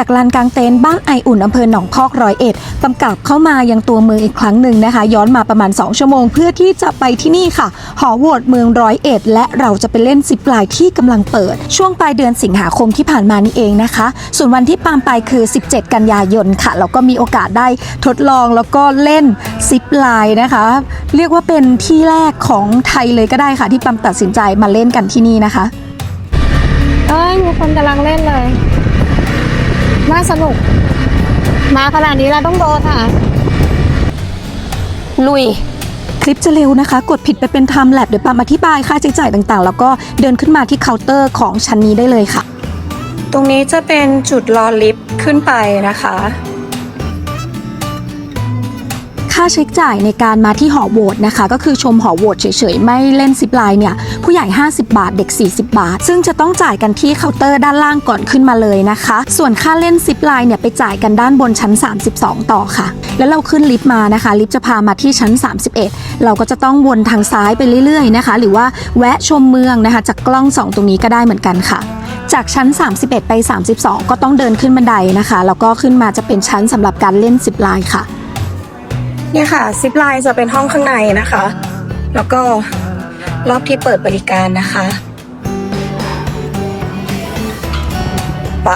จากลานกลางเต็นท์บ้านไออุ่นอำเภอหนองพอกร้อยเอ็ดกำกับเข้ามายังตัวเมืองอีกครั้งหนึ่งนะคะ ย้อนมาประมาณ 2 ชั่วโมง เพื่อที่จะไปที่นี่ค่ะ หอโหวตเมืองร้อยเอ็ดและเราจะไปเล่นซิปลน์ที่กำลังเปิด ช่วงปลายเดือนสิงหาคมที่ผ่านมานี่เองนะคะ ส่วนวันที่ปามไปคือ 17 กันยายนค่ะเราก็มีโอกาสได้ทดลองแล้วก็เล่นซิปลน์นะคะ เรียกว่าเป็นที่แรกของไทยเลยก็ได้ค่ะ ที่ปามตัดสินใจมาเล่นกันที่นี่นะคะเอ้ยมีคนกำลังเล่นเลย น่าสนุก มาขนาดนี้เราต้องโดนค่ะ ลุย คลิปจะเร็วนะคะ กดผิดไปเป็นไทม์แลปเดี๋ยวปามอธิบายค่าใช้จ่ายต่างๆ แล้วก็เดินขึ้นมาที่เคาน์เตอร์ของชั้นนี้ได้เลยค่ะ ตรงนี้จะเป็นจุดรอลิฟต์ขึ้นไปนะคะ ค่าใช้จ่ายในการมาที่หอโหวตนะคะ ก็คือชมหอโหวตเฉยๆ ไม่เล่นซิปไลน์เนี่ย ผู้ใหญ่ 50 บาทเด็ก 40 บาท ซึ่งจะต้องจ่ายกันที่เคาน์เตอร์ด้านล่างก่อนขึ้นมาเลยนะคะ ส่วนค่าเล่นซิปไลน์เนี่ยไปจ่ายกันด้านบนชั้น 32 ต่อค่ะ แล้วเราขึ้นลิฟต์มานะคะ ลิฟต์จะพามาที่ชั้น 31 เราก็จะต้องวนทางซ้ายไปเรื่อยๆนะคะ หรือว่าแวะชมเมืองนะคะ จากกล้องสองตรงนี้ก็ได้เหมือนกันค่ะจากชั้น 31 ไป 32 ก็ต้องเดินขึ้นบันไดนะคะ แล้วก็ขึ้นมาจะเป็นชั้นสำหรับการเล่นซิปไลน์ค่ะ เนี่ยค่ะซิปไลน์จะเป็นห้องข้างในนะคะ แล้วก็รอบที่เปิดบริการนะคะไป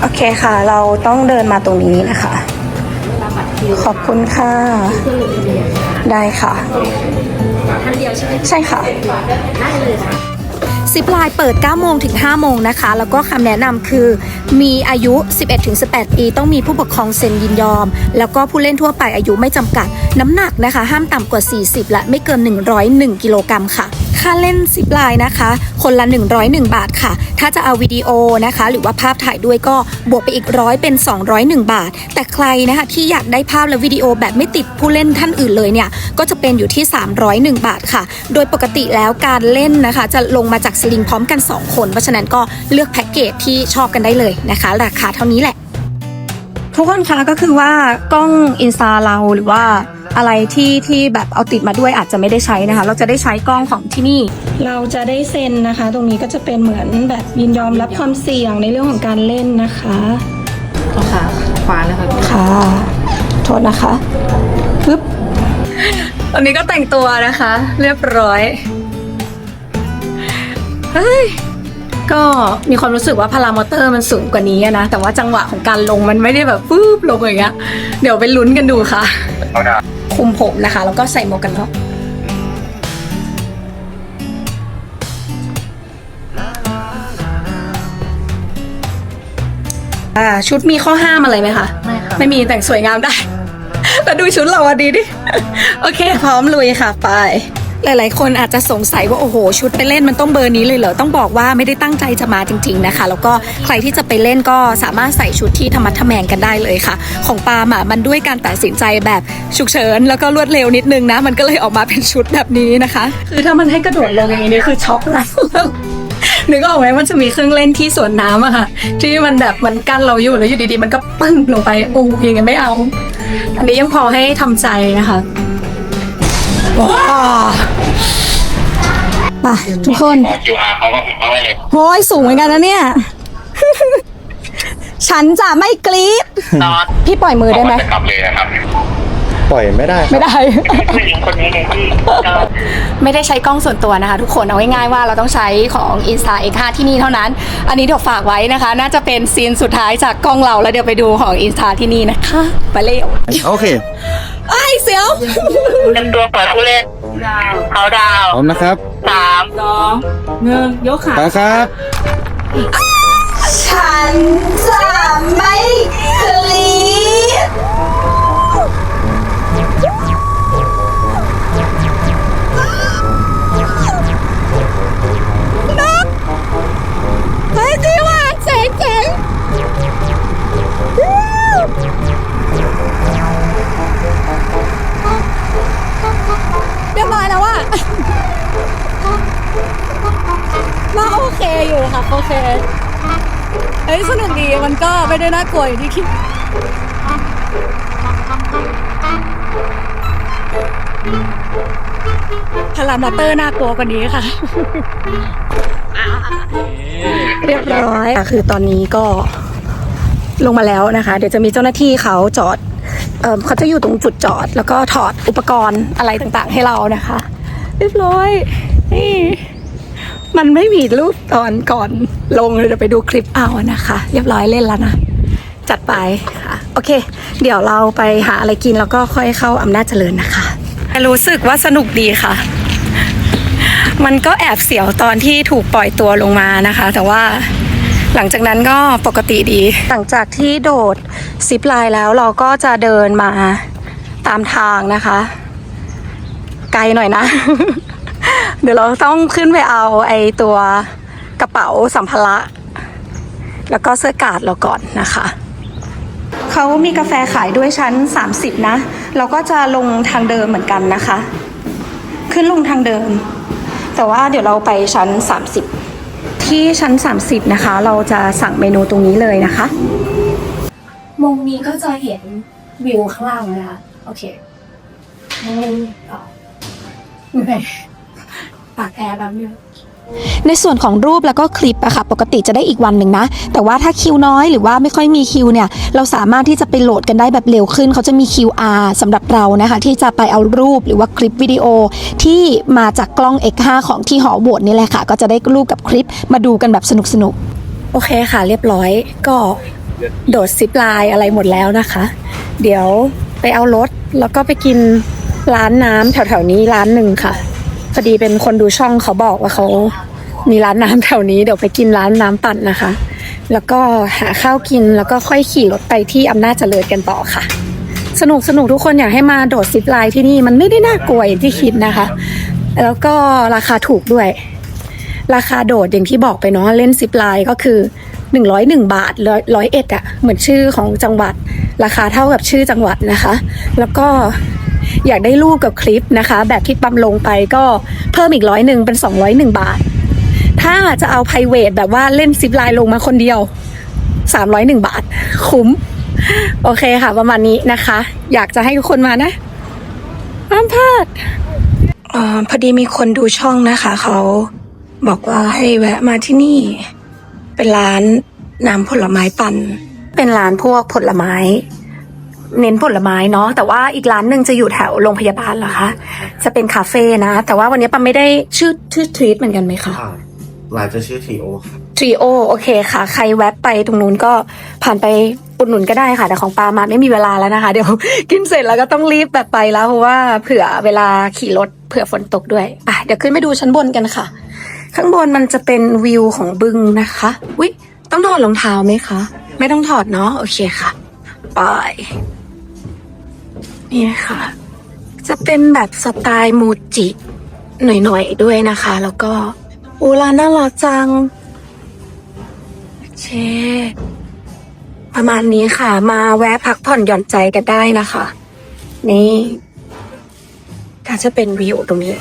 โอเคค่ะ เราต้องเดินมาตรงนี้นะคะ ขอบคุณค่ะ ได้ค่ะใช่ค่ะ ซิปไลน์เปิด 9 โมงถึง 5 โมงนะคะ แล้วก็คำแนะนำคือมีอายุ 11-18 ปี ต้องมีผู้ปกครองเซ็นยินยอม แล้วก็ผู้เล่นทั่วไปอายุไม่จำกัด น้ำหนักนะคะ ห้ามต่ำกว่า 40 และไม่เกิน 101 กิโลกรัมค่ะ ค่าเล่นซิปไลน์นะคะ คนละ 101 บาทค่ะ ถ้าจะเอาวิดีโอนะคะ หรือว่าภาพถ่ายด้วยก็บวกไปอีกร้อยเป็น 201 บาท แต่ใครนะคะที่อยากได้ภาพและวิดีโอแบบไม่ติดผู้เล่นท่านอื่นเลยเนี่ย ก็จะเป็นอยู่ที่ 301 บาทค่ะ โดยปกติแล้วการเล่นนะคะ จะลงมาจากสลิงพร้อมกัน 2 คน เพราะฉะนั้นก็เลือกแพ็กเกจที่ชอบกันได้เลยนะคะ ราคาเท่านี้แหละทุกคนคะก็คือว่ากล้องอินสตาเราหรือว่า อะไรที่ที่แบบเอาติดมาด้วยอาจจะไม่ได้ใช้นะคะ เราจะได้ใช้กล้องของที่นี่ เราจะได้เซ็นนะคะ ตรงนี้ก็จะเป็นเหมือนแบบยินยอมรับความเสี่ยงในเรื่องของการเล่นนะคะค่ะขวานะคะค่ะ โทษนะคะปึ๊บตอนนี้ก็แต่งตัวนะคะ เรียบร้อยเฮ้ยก็มีความรู้สึกว่าพารามอเตอร์มันสูงกว่านี้อะนะ แต่ว่าจังหวะของการลงมันไม่ได้แบบปุ๊บลงอย่างเงี้ย เดี๋ยวไปลุ้นกันดูค่ะ คุมผมนะคะ แล้วก็ใส่หมวกกันน็อกอ่าชุดมีข้อห้ามอะไรไหมคะไม่ค่ะไม่มีแต่งสวยงามได้ แต่ดูชุดเราอะดีดิ โอเค พร้อมลุยค่ะ ไป หลายๆ คนอาจจะสงสัยว่าโอ้โห ชุดไปเล่นมันต้องเบอร์นี้เลยเหรอต้องบอกว่าไม่ได้ตั้งใจจะมาจริง ๆนะคะ แล้วก็ใครที่จะไปเล่นก็สามารถใส่ชุดที่ธรรมะทแมงกันได้เลยค่ะ ของปาล์มอะมันด้วยการตัดสินใจแบบฉุกเฉินแล้วก็รวดเร็วนิดนึงนะ มันก็เลยออกมาเป็นชุดแบบนี้นะคะ คือถ้ามันให้กระโดดลงอย่างนี้คือช็อกแล้วนึกออกไหมมันจะมีเครื่องเล่นที่สวนน้ำอะค่ะ ที่มันแบบมันกั้นเราอยู่แล้วอยู่ดีๆ มันก็ปึ้งลงไปโอ้ยยังไงไม่เอา อันนี้ยังพอให้ทำใจนะคะ ไปทุกคน QR เขาก็เขาไม่เลยโอ้ยสูงเหมือนกันนะเนี่ย ฉันจะไม่กรี๊ดนอนพี่ปล่อยมือได้ไหมจะกลับเลยนะครับปล่อยไม่ได้ครับไม่ได้ผู้หญิงคนนี้เลยที่ไม่ได้ใช้กล้องส่วนตัวนะคะ ทุกคนเอาง่ายๆว่าเราต้องใช้ของ Insta X5 ที่นี่เท่านั้น อันนี้เดี๋ยวฝากไว้นะคะ น่าจะเป็นซีนสุดท้ายจากกล้องเราแล้วเดี๋ยวไปดูของ Insta ที่นี่นะคะ ไปเร็วโอเค ไอ้ยเสียว เต็มตัวเปิดผู้เล่นเขาดาวพร้อมนะครับสามสองหนึ่งยกขา ไปครับ ฉันจะ ยสนุกดีมันก็ไม่ได้น่ากลัวอย่างที่คิดพารามอเตอร์น่ากลัวกว่านี้ค่ะ เรียบร้อยคือตอนนี้ก็ลงมาแล้วนะคะ เดี๋ยวจะมีเจ้าหน้าที่เขาจอดเอเขาจะอยู่ตรงจุดจอด แล้วก็ถอดอุปกรณ์อะไรต่างๆ ให้เรานะคะ เรียบร้อยนี่ มันไม่มีรูปตอนก่อนลงเลยเดี๋ยวไปดูคลิปเอานะคะ เรียบร้อยเล่นแล้วนะ จัดไปค่ะ โอเค เดี๋ยวเราไปหาอะไรกินแล้วก็ค่อยเข้าอำนาจเจริญนะคะ รู้สึกว่าสนุกดีค่ะ มันก็แอบเสียวตอนที่ถูกปล่อยตัวลงมานะคะ แต่ว่าหลังจากนั้นก็ปกติดี หลังจากที่โดดซิปไลน์แล้วเราก็จะเดินมาตามทางนะคะ ไกลหน่อยนะ เดี๋ยวเราต้องขึ้นไปเอาไอตัวกระเป๋าสัมภาระ แล้วก็เสื้อกาดเราก่อนนะคะ เขามีกาแฟขายด้วยชั้น 30 นะ เราก็จะลงทางเดิมเหมือนกันนะคะ ขึ้นลงทางเดิม แต่ว่าเดี๋ยวเราไปชั้น 30 ที่ชั้น 30 นะคะ เราจะสั่งเมนูตรงนี้เลยนะคะ มุมนี้ก็จะเห็นวิวข้างล่างนะคะโอเคมุมต่อเหนื่อย ปากแอร์แบบนี้ในส่วนของรูปแล้วก็คลิปอะค่ะ ปกติจะได้อีกวันหนึ่งนะ แต่ว่าถ้าคิวน้อยหรือว่าไม่ค่อยมีคิวเนี่ย เราสามารถที่จะไปโหลดกันได้แบบเร็วขึ้น เขาจะมี QR สำหรับเรานะคะ ที่จะไปเอารูปหรือว่าคลิปวิดีโอที่มาจากกล้อง X5 ของที่หอโหวตนี่แหละค่ะ ก็จะได้รูปกับคลิปมาดูกันแบบสนุกๆโอเคค่ะ เรียบร้อยก็โดดซิปไลน์อะไรหมดแล้วนะคะ เดี๋ยวไปเอารถแล้วก็ไปกินร้านน้ำแถวๆนี้ร้านหนึ่งค่ะ พอดีเป็นคนดูช่องเขาบอกว่าเขามีร้านน้ำแถวนี้เดี๋ยวไปกินร้านน้ำปั่นนะคะ แล้วก็หาข้าวกินแล้วก็ค่อยขี่รถไปที่อำนาจเจริญกันต่อค่ะ สนุกสนุกทุกคนอยากให้มาโดดซิปไลน์ที่นี่มันไม่ได้น่ากลัวอย่างที่คิดนะคะ แล้วก็ราคาถูกด้วย ราคาโดดอย่างที่บอกไปเนาะเล่นซิปไลน์ก็คือ 101 บาทร้อยร้อยเอ็ดอะเหมือนชื่อของจังหวัด ราคาเท่ากับชื่อจังหวัดนะคะ แล้วก็ อยากได้รูปกับคลิปนะคะ แบบที่ปั๊มลงไปก็เพิ่มอีกร้อยหนึ่งเป็น 201 บาท ถ้าจะเอา p r i v a t แบบว่าเล่นซิปไลน์ลงมาคนเดียว 301 บาท คุ้ม โอเคค่ะ ประมาณนี้นะคะ อยากจะให้ทุกคนมานะห้ามพลาดออพอดีมีคนดูช่องนะคะ เขาบอกว่าให้แวะมาที่นี่ เป็นร้านน้ำผลไม้ปั่น เป็นร้านพวกผลไม้ เน้นผลไม้เนาะแต่ว่าอีกร้านหนึ่งจะอยู่แถวโรงพยาบาลเหรอคะจะเป็นคาเฟ่นะ แต่ว่าวันนี้ปั๊มไม่ได้ชื่อชื่อทรีตเหมือนกันไหมคะอ่าร้านจะชื่อทีโอครับทรีโอโอเคค่ะ ใครแวะไปตรงนู้นก็ผ่านไปอุดหนุนก็ได้ค่ะ แต่ของปามาไม่มีเวลาแล้วนะคะ เดี๋ยวกินเสร็จแล้วก็ต้องรีบแบบไปแล้วเพราะว่าเผื่อเวลาขี่รถเผื่อฝนตกด้วยอะเดี๋ยวขึ้นไปดูชั้นบนกันค่ะ ข้างบนมันจะเป็นวิวของบึงนะคะวิต้องถอดรองเท้าไหมคะ ไม่ต้องถอดเนาะโอเคค่ะ ไป นี่ค่ะ จะเป็นแบบสไตล์มูจิ หน่อยๆด้วยนะคะ แล้วก็อูร้าน่ารักจัง เช ประมาณนี้ค่ะ มาแวะพักผ่อนหย่อนใจกันได้นะคะ นี่ก็จะเป็นวิวตรงนี้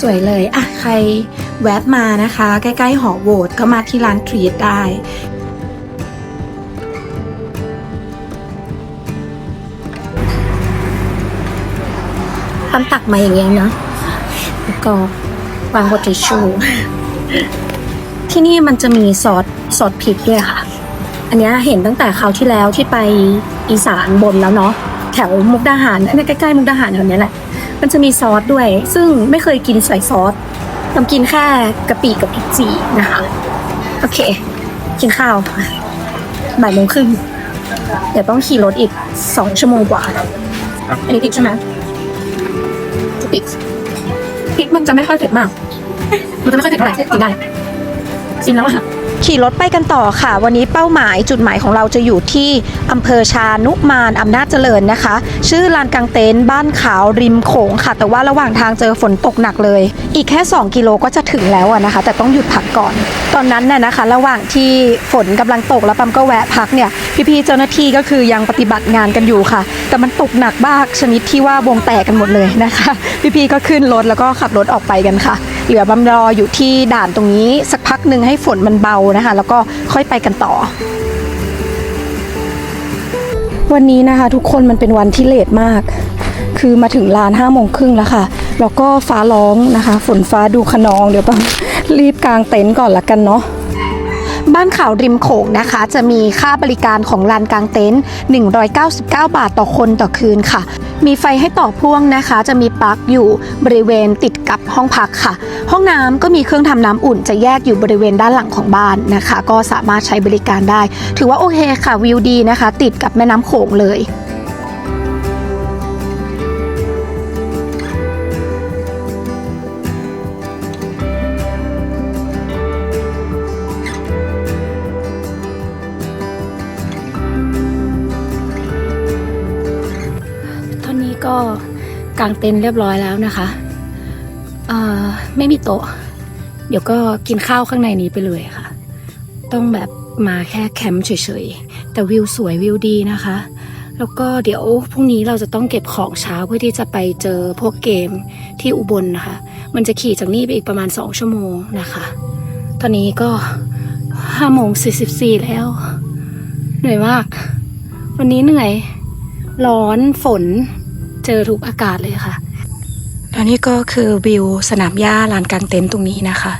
สวยเลยอะใครแวบมานะคะ ใกล้ๆหอโหวตก็มาที่ร้านทรีตได้ทำตักมาอย่างเงี้ยนะแล้วก็วางบนทิชชู่ที่นี่มันจะมีซอสซอสพริกด้วยค่ะ อันเนี้ยเห็นตั้งแต่คราวที่แล้วที่ไปอีสานบนแล้วเนาะแถวมุกดาหารใกล้ๆมุกดาหารแถวนี้แหละ มันจะมีซอสด้วย ซึ่งไม่เคยกินใส่ซอสทำกินแค่กะปิกับพริกจีนะคะ โอเค กินข้าวบ่ายโมงครึ่งเดี๋ยวต้องขี่รถอีกสองชั่วโมงกว่า อันนี้พริกใช่ไหมพริกพริกมันจะไม่ค่อยเผ็ดมาก มันจะไม่ค่อยเผ็ดเท่าไหร่กินได้ชิมแล้วอะ ขี่รถไปกันต่อค่ะ วันนี้เป้าหมายจุดหมายของเราจะอยู่ที่อำเภอชานุมานอำนาจเจริญนะคะ ชื่อลานกลางเต็นท์บ้านขาวริมโขงค่ะ แต่ว่าระหว่างทางเจอฝนตกหนักเลย อีกแค่ 2 กิโลก็จะถึงแล้วนะคะ แต่ต้องหยุดพักก่อน ตอนนั้นน่ะนะคะ ระหว่างที่ฝนกำลังตกแล้วปั๊มก็แวะพักเนี่ยพี่ๆเจ้าหน้าที่ก็คือยังปฏิบัติงานกันอยู่ค่ะ แต่มันตกหนักมากชนิดที่ว่าวงแตกกันหมดเลยนะคะ พี่ๆก็ขึ้นรถแล้วก็ขับรถออกไปกันค่ะ เหลือบำรออยู่ที่ด่านตรงนี้สักพักหนึ่งให้ฝนมันเบานะคะ แล้วก็ค่อยไปกันต่อ วันนี้นะคะ ทุกคนมันเป็นวันที่เลทมาก คือมาถึงลานห้าโมงครึ่งแล้วค่ะ แล้วก็ฟ้าร้องนะคะ ฝนฟ้าดูขนองเดี๋ยวต้องรีบกางเต็นท์ก่อนละกันเนาะ บ้านข่าวริมโขงนะคะ จะมีค่าบริการของลานกลางเต็นท์199 บาทต่อคนต่อคืนค่ะ มีไฟให้ต่อพ่วงนะคะ จะมีปลั๊กอยู่บริเวณติดกับห้องพักค่ะ ห้องน้ำก็มีเครื่องทำน้ำอุ่น จะแยกอยู่บริเวณด้านหลังของบ้านนะคะ ก็สามารถใช้บริการได้ ถือว่าโอเคค่ะวิวดีนะคะ ติดกับแม่น้ำโขงเลย กางเต็นท์เรียบร้อยแล้วนะคะเอ่อไม่มีโต๊ะ เดี๋ยวก็กินข้าวข้างในนี้ไปเลยค่ะ ต้องแบบมาแค่แคมป์เฉยๆ แต่วิวสวยวิวดีนะคะ แล้วก็เดี๋ยวพรุ่งนี้เราจะต้องเก็บของเช้าเพื่อที่จะไปเจอพวกเกมที่อุบลนะคะ มันจะขี่จากนี่ไปอีกประมาณ 2 ชั่วโมงนะคะ ตอนนี้ก็5โมง44 แล้ว เหนื่อยมาก วันนี้เหนื่อย ร้อนฝน เจอทุกอากาศเลยค่ะ แล้วนี่ก็คือวิวสนามหญ้าลานกลางเต็นท์ตรงนี้นะคะ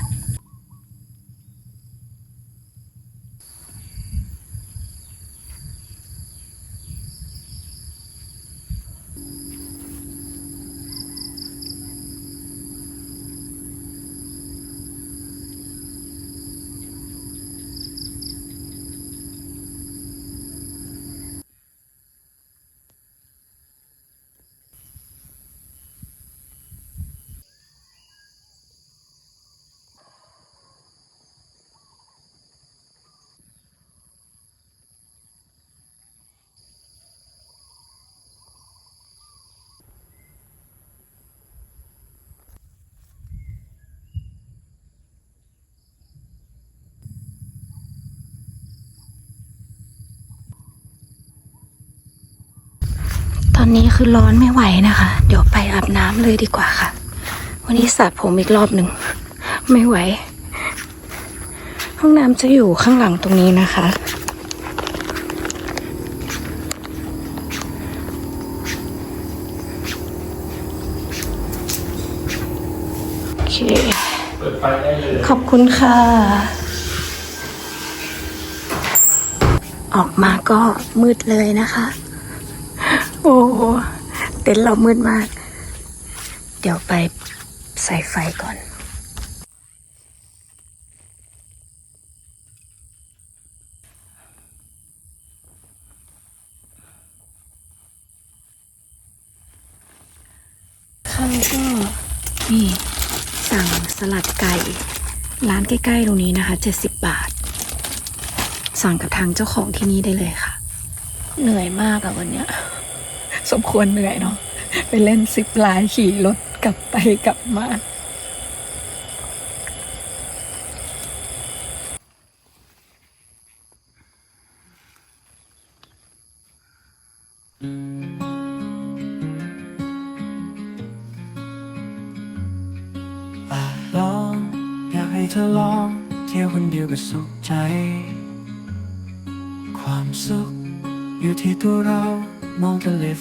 อนนี้คือร้อนไม่ไหวนะคะ เดี๋ยวไปอาบน้ำเลยดีกว่าค่ะ วันนี้สระผมอีกรอบหนึ่ง ไม่ไหว ห้องน้ำจะอยู่ข้างหลังตรงนี้นะคะโอเคขอบคุณค่ะ ออกมาก็มืดเลยนะคะ โอ้โหเต็นท์เรามืดมาก เดี๋ยวไปใส่ไฟก่อนข้าวก็นี่สั่งสลัดไก่ ร้านใกล้ๆตรงนี้นะคะ 70 บาท สั่งกับทางเจ้าของที่นี่ได้เลยค่ะ เหนื่อยมากอะวันเนี้ย สมควรเหนื่อยเนาะไปเล่นซิปลน์ขี่รถกลับไปกลับมา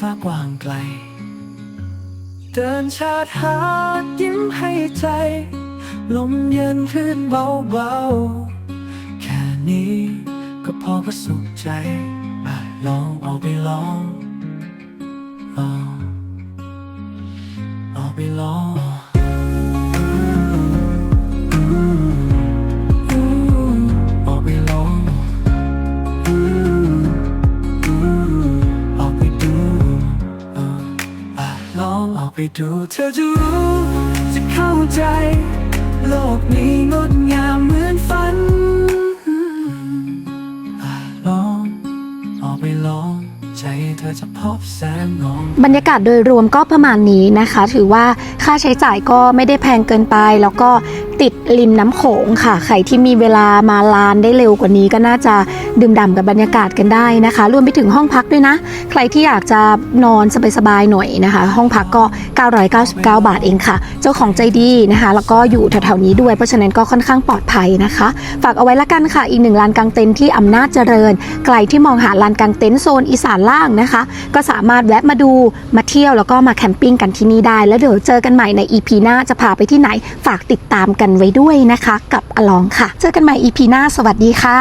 ากว้างไกล เดินชาดหาดยิ้มให้ใจ ลมเย็นพื้นเบาๆ แค่นี้ก็พอก็สุขใจมาลองเอาไปลองลองเอาไปลอง ดูเธอจะรู้จะเข้าใจ โลกนี้งดงามเหมือนฝัน ลองออกไปลอง ใจเธอจะพบแสงงอง บรรยากาศโดยรวมก็ประมาณนี้นะคะ ถือว่าค่าใช้จ่ายก็ไม่ได้แพงเกินไป แล้วก็ ติดริมน้ำโขงค่ะ ใครที่มีเวลามาลานได้เร็วกว่านี้ก็น่าจะดื่มด่ำกับบรรยากาศกันได้นะคะ รวมไปถึงห้องพักด้วยนะ ใครที่อยากจะนอนสบายๆหน่อยนะคะ ห้องพักก็ 999 บาทเองค่ะ เจ้าของใจดีนะคะ แล้วก็อยู่แถวๆนี้ด้วย เพราะฉะนั้นก็ค่อนข้างปลอดภัยนะคะ ฝากเอาไว้ละกันค่ะ อีกหนึ่งลานกางเต็นท์ที่อำนาจเจริญ ใครที่มองหาลานกางเต็นท์โซนอีสานล่างนะคะ ก็สามารถแวะมาดูมาเที่ยวแล้วก็มาแคมปิ้งกันที่นี่ได้ แล้วเดี๋ยวเจอกันใหม่ใน EP หน้าจะพาไปที่ไหนฝากติดตามกันไว้ด้วยนะคะ กับอลองค่ะ เจอกันใหม่ EP หน้า สวัสดีค่ะ